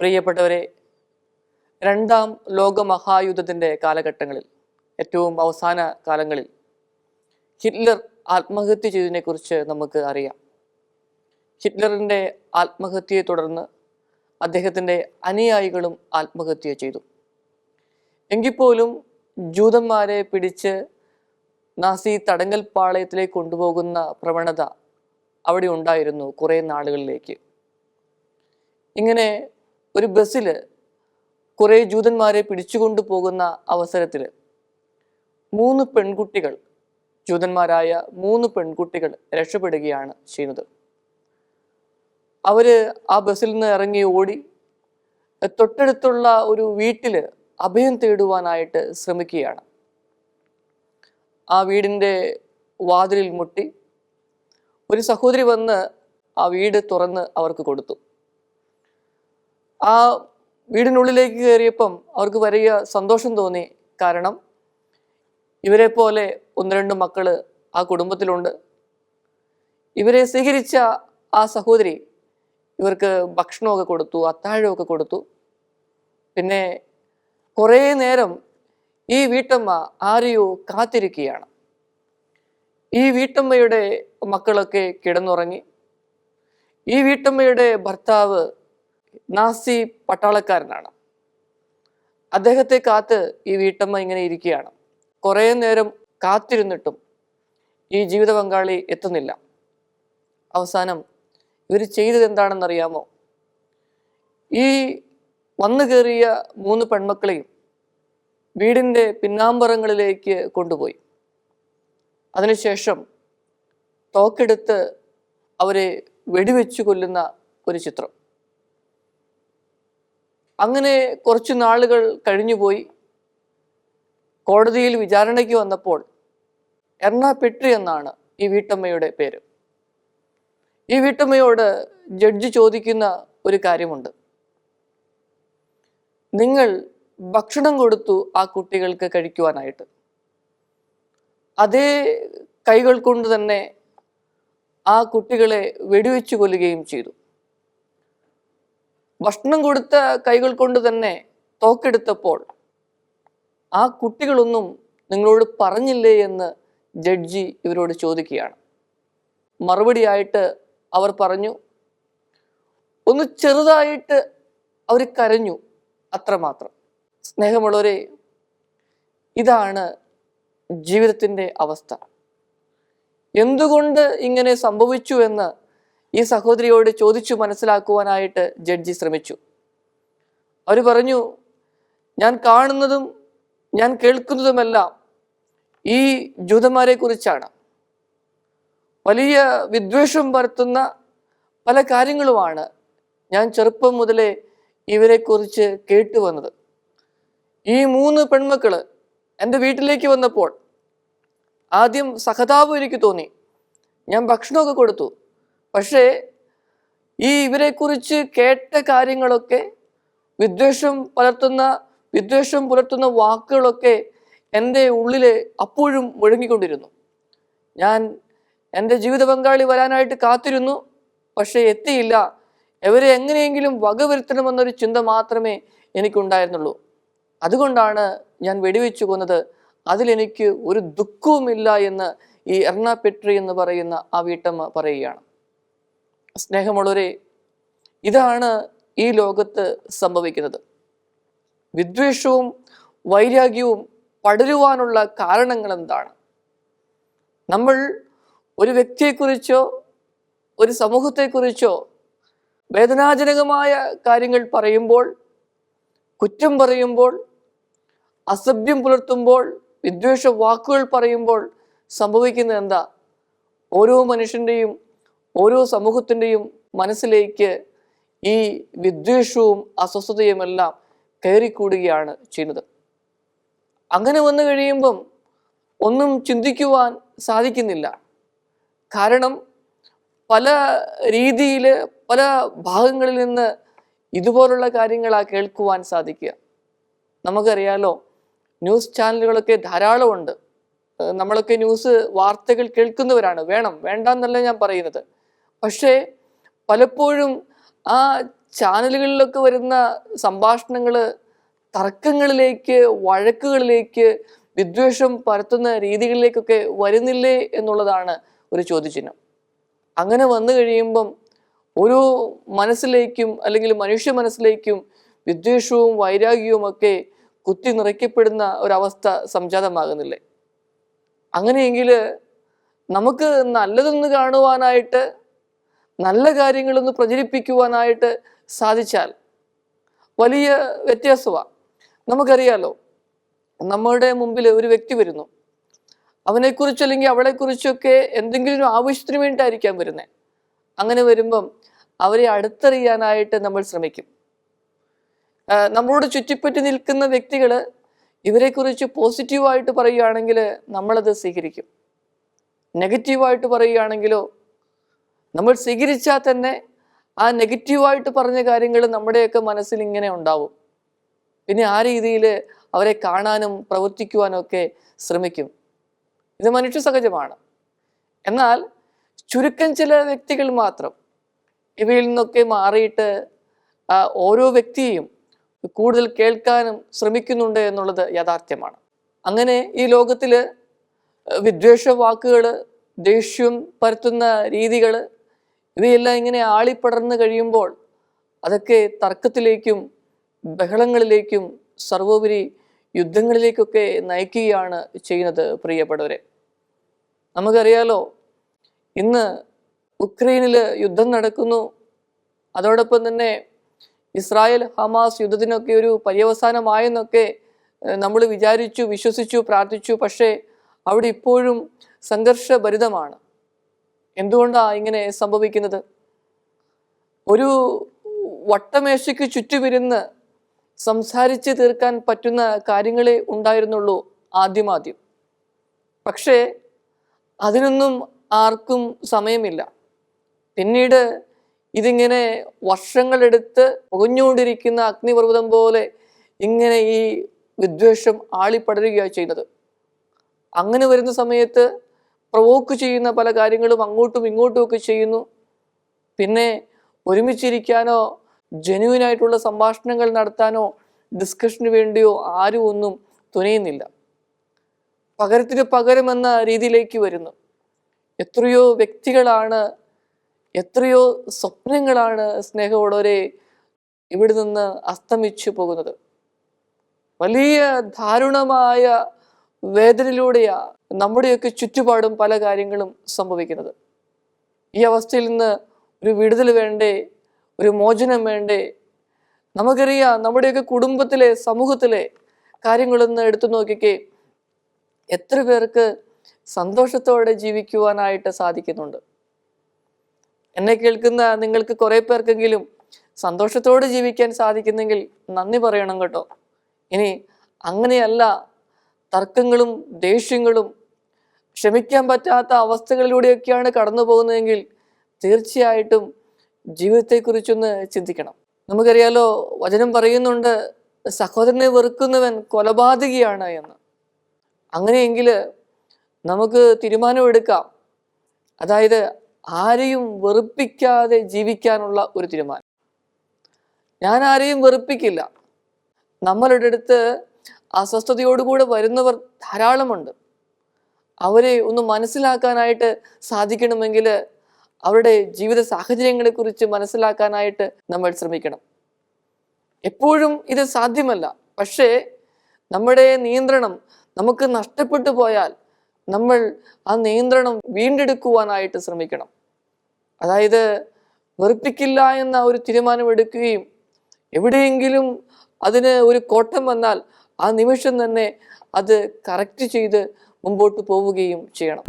പ്രിയപ്പെട്ടവരെ രണ്ടാം ലോകമഹായുദ്ധത്തിന്റെ കാലഘട്ടങ്ങളിൽ ഏറ്റവും അവസാന കാലങ്ങളിൽ ഹിറ്റ്ലർ ആത്മഹത്യ ചെയ്തതിനെക്കുറിച്ച് നമുക്ക് അറിയാം. ഹിറ്റ്ലറിന്റെ ആത്മഹത്യയെ തുടർന്ന് അദ്ദേഹത്തിന്റെ അനുയായികളും ആത്മഹത്യ ചെയ്തു. എങ്കിൽ പോലും ജൂതന്മാരെ പിടിച്ച് നാസി തടങ്കൽ പാളയത്തിലേക്ക് കൊണ്ടുപോകുന്ന പ്രവണത അവിടെ ഉണ്ടായിരുന്നു കുറേ നാളുകളിലേക്ക്. ഇങ്ങനെ ഒരു ബസ്സിൽ കുറേ ജൂതന്മാരെ പിടിച്ചുകൊണ്ടു പോകുന്ന അവസരത്തിൽ മൂന്ന് പെൺകുട്ടികൾ ജൂതന്മാരായ മൂന്ന് പെൺകുട്ടികൾ രക്ഷപ്പെടുകയാണ് ചെയ്യുന്നത്. അവർ ആ ബസ്സിൽ നിന്ന് ഇറങ്ങി ഓടി തൊട്ടടുത്തുള്ള ഒരു വീട്ടിൽ അഭയം തേടുവാനായിട്ട് ശ്രമിക്കുകയാണ്. ആ വീടിന്റെ വാതിലിൽ മുട്ടി ഒരു സഹോദരി വന്ന് ആ വീട് തുറന്ന് അവർക്ക് കൊടുത്തു. ആ വീടിനുള്ളിലേക്ക് കയറിയപ്പം അവർക്ക് വലിയ സന്തോഷം തോന്നി. കാരണം ഇവരെ പോലെ ഒന്ന് രണ്ട് മക്കൾ ആ കുടുംബത്തിലുണ്ട്. ഇവരെ സ്വീകരിച്ച ആ സഹോദരി ഇവർക്ക് ഭക്ഷണമൊക്കെ കൊടുത്തു അത്താഴമൊക്കെ കൊടുത്തു. പിന്നെ കുറേ നേരം ഈ വീട്ടമ്മ ആരെയോ കാത്തിരിക്കുകയാണ്. ഈ വീട്ടമ്മയുടെ മക്കളൊക്കെ കിടന്നുറങ്ങി. ഈ വീട്ടമ്മയുടെ ഭർത്താവ് നാസി പട്ടാളക്കാരനാണ്. അദ്ദേഹത്തെ കാത്ത് ഈ വീട്ടമ്മ ഇങ്ങനെ ഇരിക്കുകയാണ്. കുറേ നേരം കാത്തിരുന്നിട്ടും ഈ ജീവിത പങ്കാളി എത്തുന്നില്ല. അവസാനം ഇവർ ചെയ്തത് എന്താണെന്നറിയാമോ? ഈ വന്നു കയറിയ മൂന്ന് പെൺമക്കളെയും വീടിന്റെ പിന്നാമ്പറങ്ങളിലേക്ക് കൊണ്ടുപോയി. അതിനുശേഷം തോക്കെടുത്ത് അവരെ വെടിവെച്ചു കൊല്ലുന്ന ഒരു ചിത്രം. അങ്ങനെ കുറച്ചു നാളുകൾ കഴിഞ്ഞുപോയി. കോടതിയിൽ വിചാരണയ്ക്ക് വന്നപ്പോൾ എർണ പെട്രി എന്നാണ് ഈ വീട്ടമ്മയുടെ പേര്. ഈ വീട്ടമ്മയോട് ജഡ്ജി ചോദിക്കുന്ന ഒരു കാര്യമുണ്ട്. നിങ്ങൾ ഭക്ഷണം കൊടുത്തു ആ കുട്ടികൾക്ക് കഴിക്കുവാനായിട്ട്. അതേ കൈകൾ കൊണ്ട് തന്നെ ആ കുട്ടികളെ വെടിവെച്ചു കൊല്ലുകയും ചെയ്തു. ഭക്ഷണം കൊടുത്ത കൈകൾ കൊണ്ട് തന്നെ തോക്കെടുത്തപ്പോൾ ആ കുട്ടികളൊന്നും നിങ്ങളോട് പറഞ്ഞില്ലേ എന്ന് ജഡ്ജി ഇവരോട് ചോദിക്കുകയാണ്. മറുപടിയായിട്ട് അവർ പറഞ്ഞു ഒന്ന് ചെറുതായിട്ട് അവർ കരഞ്ഞു അത്രമാത്രം. സ്നേഹമുള്ളവരെ ഇതാണ് ജീവിതത്തിന്റെ അവസ്ഥ. എന്തുകൊണ്ട് ഇങ്ങനെ സംഭവിച്ചു എന്ന് ഈ സഹോദരിയോട് ചോദിച്ചു മനസ്സിലാക്കുവാനായിട്ട് ജഡ്ജി ശ്രമിച്ചു. അവർ പറഞ്ഞു ഞാൻ കാണുന്നതും ഞാൻ കേൾക്കുന്നതുമെല്ലാം ഈ ജൂതന്മാരെ കുറിച്ചാണ്. വലിയ വിദ്വേഷം പരത്തുന്ന പല കാര്യങ്ങളുമാണ് ഞാൻ ചെറുപ്പം മുതലേ ഇവരെക്കുറിച്ച് കേട്ടു വന്നത്. ഈ മൂന്ന് പെൺമക്കൾ എന്റെ വീട്ടിലേക്ക് വന്നപ്പോൾ ആദ്യം സഹതാപം എനിക്ക് തോന്നി. ഞാൻ ഭക്ഷണമൊക്കെ കൊടുത്തു. പക്ഷേ ഈ ഇവരെക്കുറിച്ച് കേട്ട കാര്യങ്ങളൊക്കെ വിദ്വേഷം പുലർത്തുന്ന വിദ്വേഷം പുലർത്തുന്ന വാക്കുകളൊക്കെ എന്റെ ഉള്ളിൽ അപ്പോഴും മുഴങ്ങിക്കൊണ്ടിരുന്നു. ഞാൻ എന്റെ ജീവിത പങ്കാളി വരാനായിട്ട് കാത്തിരുന്നു പക്ഷേ എത്തിയില്ല. ഇവരെ എങ്ങനെയെങ്കിലും വകവരുത്തണമെന്നൊരു ചിന്ത മാത്രമേ എനിക്കുണ്ടായിരുന്നുള്ളൂ. അതുകൊണ്ടാണ് ഞാൻ വെടിവെച്ചു കൊന്നത്. അതിലെനിക്ക് ഒരു ദുഃഖവുമില്ല എന്ന് ഈ എർണ പെട്രി എന്ന് പറയുന്ന ആ വീട്ടമ്മ പറയുകയാണ്. സ്നേഹമുള്ളവരെ ഇതാണ് ഈ ലോകത്ത് സംഭവിക്കുന്നത്. വിദ്വേഷവും വൈരാഗ്യവും പടരുവാനുള്ള കാരണങ്ങൾ എന്താണ് നമ്മൾ ഒരു വ്യക്തിയെക്കുറിച്ചോ ഒരു സമൂഹത്തെക്കുറിച്ചോ വേദനാജനകമായ കാര്യങ്ങൾ പറയുമ്പോൾ കുറ്റം പറയുമ്പോൾ അസഭ്യം പുലർത്തുമ്പോൾ വിദ്വേഷ വാക്കുകൾ പറയുമ്പോൾ സംഭവിക്കുന്നത് എന്താ? ഓരോ മനുഷ്യന്റെയും ഓരോ സമൂഹത്തിന്റെയും മനസ്സിലേക്ക് ഈ വിദ്വേഷവും അസ്വസ്ഥതയുമെല്ലാം കയറിക്കൂടുകയാണ് ചെയ്യുന്നത്. അങ്ങനെ വന്നു കഴിയുമ്പം ഒന്നും ചിന്തിക്കുവാൻ സാധിക്കുന്നില്ല. കാരണം പല രീതിയിൽ പല ഭാഗങ്ങളിൽ നിന്ന് ഇതുപോലുള്ള കാര്യങ്ങളാ കേൾക്കുവാൻ സാധിക്കുക. നമുക്കറിയാലോ ന്യൂസ് ചാനലുകളൊക്കെ ധാരാളമുണ്ട്. നമ്മളൊക്കെ ന്യൂസ് വാർത്തകൾ കേൾക്കുന്നവരാണ്. വേണം വേണ്ട എന്നല്ല ഞാൻ പറയുന്നത്. പക്ഷേ പലപ്പോഴും ആ ചാനലുകളിലൊക്കെ വരുന്ന സംഭാഷണങ്ങൾ തർക്കങ്ങളിലേക്ക് വഴക്കുകളിലേക്ക് വിദ്വേഷം പരത്തുന്ന രീതികളിലേക്കൊക്കെ വരുന്നില്ലേ എന്നുള്ളതാണ് ഒരു ചോദ്യചിഹ്നം. അങ്ങനെ വന്നു കഴിയുമ്പം ഒരു മനസ്സിലേക്കും അല്ലെങ്കിൽ മനുഷ്യ മനസ്സിലേക്കും വിദ്വേഷവും വൈരാഗ്യവും ഒക്കെ കുത്തി നിറയ്ക്കപ്പെടുന്ന ഒരവസ്ഥ സംജാതമാകുന്നില്ലേ? അങ്ങനെയെങ്കിൽ നമുക്ക് നല്ലതെന്ന് കാണുവാനായിട്ട് നല്ല കാര്യങ്ങളൊന്ന് പ്രചരിപ്പിക്കുവാനായിട്ട് സാധിച്ചാൽ വലിയ വ്യത്യാസമാണ് നമുക്കറിയാലോ നമ്മുടെ മുമ്പിൽ ഒരു വ്യക്തി വരുന്നു. അവനെക്കുറിച്ച് അല്ലെങ്കിൽ അവളെക്കുറിച്ചൊക്കെ എന്തെങ്കിലും ആവശ്യത്തിന് വേണ്ടിയിട്ടായിരിക്കാം വരുന്നത് അങ്ങനെ വരുമ്പം അവരെ അടുത്തറിയാനായിട്ട് നമ്മൾ ശ്രമിക്കും. നമ്മളോട് ചുറ്റിപ്പറ്റി നിൽക്കുന്ന വ്യക്തികൾ ഇവരെക്കുറിച്ച് പോസിറ്റീവായിട്ട് പറയുകയാണെങ്കിൽ നമ്മളത് സ്വീകരിക്കും. നെഗറ്റീവായിട്ട് പറയുകയാണെങ്കിലോ നമ്മൾ സ്വീകരിച്ചാൽ തന്നെ ആ നെഗറ്റീവായിട്ട് പറഞ്ഞ കാര്യങ്ങൾ നമ്മുടെയൊക്കെ മനസ്സിൽ ഇങ്ങനെ ഉണ്ടാവും. പിന്നെ ആ രീതിയിൽ അവരെ കാണാനും പ്രവർത്തിക്കുവാനും ഒക്കെ ശ്രമിക്കും. ഇത് മനുഷ്യ സഹജമാണ്. എന്നാൽ ചുരുക്കം ചില വ്യക്തികൾ മാത്രം ഇവയിൽ നിന്നൊക്കെ മാറിയിട്ട് ഓരോ വ്യക്തിയെയും കൂടുതൽ കേൾക്കാനും ശ്രമിക്കുന്നുണ്ട് എന്നുള്ളത് യാഥാർത്ഥ്യമാണ്. അങ്ങനെ ഈ ലോകത്തിൽ വിദ്വേഷ വാക്കുകൾ ദേഷ്യം പരത്തുന്ന രീതികൾ ഇവയെല്ലാം ഇങ്ങനെ ആളിപ്പടർന്നു കഴിയുമ്പോൾ അതൊക്കെ തർക്കത്തിലേക്കും ബഹളങ്ങളിലേക്കും സർവോപരി യുദ്ധങ്ങളിലേക്കൊക്കെ നയിക്കുകയാണ് ചെയ്യുന്നത് പ്രിയപ്പെട്ടവരെ. നമുക്കറിയാലോ ഇന്ന് ഉക്രൈനിൽ യുദ്ധം നടക്കുന്നു. അതോടൊപ്പം തന്നെ ഇസ്രായേൽ ഹമാസ് യുദ്ധത്തിനൊക്കെ ഒരു പര്യവസാനമായെന്നൊക്കെ നമ്മൾ വിചാരിച്ചു വിശ്വസിച്ചു പ്രാർത്ഥിച്ചു. പക്ഷേ അവിടെ ഇപ്പോഴും സംഘർഷഭരിതമാണ്. എന്തുകൊണ്ടാണ് ഇങ്ങനെ സംഭവിക്കുന്നത്? ഒരു വട്ടമേശയ്ക്ക് ചുറ്റുമിരുന്ന് സംസാരിച്ച് തീർക്കാൻ പറ്റുന്ന കാര്യങ്ങളെ ഉണ്ടായിരുന്നുള്ളൂ ആദ്യമാദ്യം പക്ഷേ അതിനൊന്നും ആർക്കും സമയമില്ല. പിന്നീട് ഇതിങ്ങനെ വർഷങ്ങളെടുത്ത് പുകഞ്ഞുകൊണ്ടിരിക്കുന്ന അഗ്നിപർവതം പോലെ ഇങ്ങനെ ഈ വിദ്വേഷം ആളിപ്പടരുകയാണ് ചെയ്യുന്നത് അങ്ങനെ വരുന്ന സമയത്ത് പ്രവോക്ക് ചെയ്യുന്ന പല കാര്യങ്ങളും അങ്ങോട്ടും ഇങ്ങോട്ടും ഒക്കെ ചെയ്യുന്നു. പിന്നെ ഒരുമിച്ചിരിക്കാനോ ജെന്യൂൻ ആയിട്ടുള്ള സംഭാഷണങ്ങൾ നടത്താനോ ഡിസ്കഷന് വേണ്ടിയോ ആരും ഒന്നും തുനിയുന്നില്ല. പകരത്തിന് പകരം എന്ന രീതിയിലേക്ക് വരുന്നു. എത്രയോ വ്യക്തികളാണ് എത്രയോ സ്വപ്നങ്ങളാണ് സ്നേഹമുള്ളവരെ ഇവിടെ നിന്ന് അസ്തമിച്ചു പോകുന്നത്. വലിയ ദാരുണമായ വേദനയിലൂടെയാ നമ്മുടെയൊക്കെ ചുറ്റുപാടും പല കാര്യങ്ങളും സംഭവിക്കുന്നത്. ഈ അവസ്ഥയിൽ നിന്ന് ഒരു വിടുതൽ വേണ്ടേ? ഒരു മോചനം വേണ്ടേ? നമുക്കറിയാം നമ്മുടെയൊക്കെ കുടുംബത്തിലെ സമൂഹത്തിലെ കാര്യങ്ങളൊന്ന് എടുത്തു നോക്കിക്കേ. എത്ര പേർക്ക് സന്തോഷത്തോടെ ജീവിക്കുവാനായിട്ട് സാധിക്കുന്നുണ്ട്? എന്നെ കേൾക്കുന്ന നിങ്ങൾക്ക് കുറെ പേർക്കെങ്കിലും സന്തോഷത്തോടെ ജീവിക്കാൻ സാധിക്കുന്നെങ്കിൽ നന്ദി പറയണം കേട്ടോ. ഇനി അങ്ങനെയല്ല തർക്കങ്ങളും ദേഷ്യങ്ങളും ക്ഷമിക്കാൻ പറ്റാത്ത അവസ്ഥകളിലൂടെയൊക്കെയാണ് കടന്നു പോകുന്നതെങ്കിൽ തീർച്ചയായിട്ടും ജീവിതത്തെക്കുറിച്ചൊന്ന് ചിന്തിക്കണം. നമുക്കറിയാലോ വചനം പറയുന്നുണ്ട് സഹോദരനെ വെറുക്കുന്നവൻ കൊലപാതകിയാണ് എന്ന്. അങ്ങനെയെങ്കിൽ നമുക്ക് തീരുമാനമെടുക്കാം അതായത് ആരെയും വെറുപ്പിക്കാതെ ജീവിക്കാനുള്ള ഒരു തീരുമാനം. ഞാൻ ആരെയും വെറുപ്പിക്കില്ല. നമ്മളുടെ അടുത്ത് അസ്വസ്ഥതയോടുകൂടെ വരുന്നവർ ധാരാളമുണ്ട്. അവരെ ഒന്ന് മനസ്സിലാക്കാനായിട്ട് സാധിക്കണമെങ്കിൽ അവരുടെ ജീവിത സാഹചര്യങ്ങളെക്കുറിച്ച് മനസ്സിലാക്കാനായിട്ട് നമ്മൾ ശ്രമിക്കണം. എപ്പോഴും ഇത് സാധ്യമല്ല. പക്ഷേ നമ്മുടെ നിയന്ത്രണം നമുക്ക് നഷ്ടപ്പെട്ടു പോയാൽ നമ്മൾ ആ നിയന്ത്രണം വീണ്ടെടുക്കുവാനായിട്ട് ശ്രമിക്കണം. അതായത് വെറുപ്പിക്കില്ല എന്ന ഒരു തീരുമാനമെടുക്കുകയും എവിടെയെങ്കിലും അതിന് ഒരു കോട്ടം വന്നാൽ ആ നിമിഷം തന്നെ അത് കറക്റ്റ് ചെയ്ത് മുമ്പോട്ട് പോവുകയും ചെയ്യണം.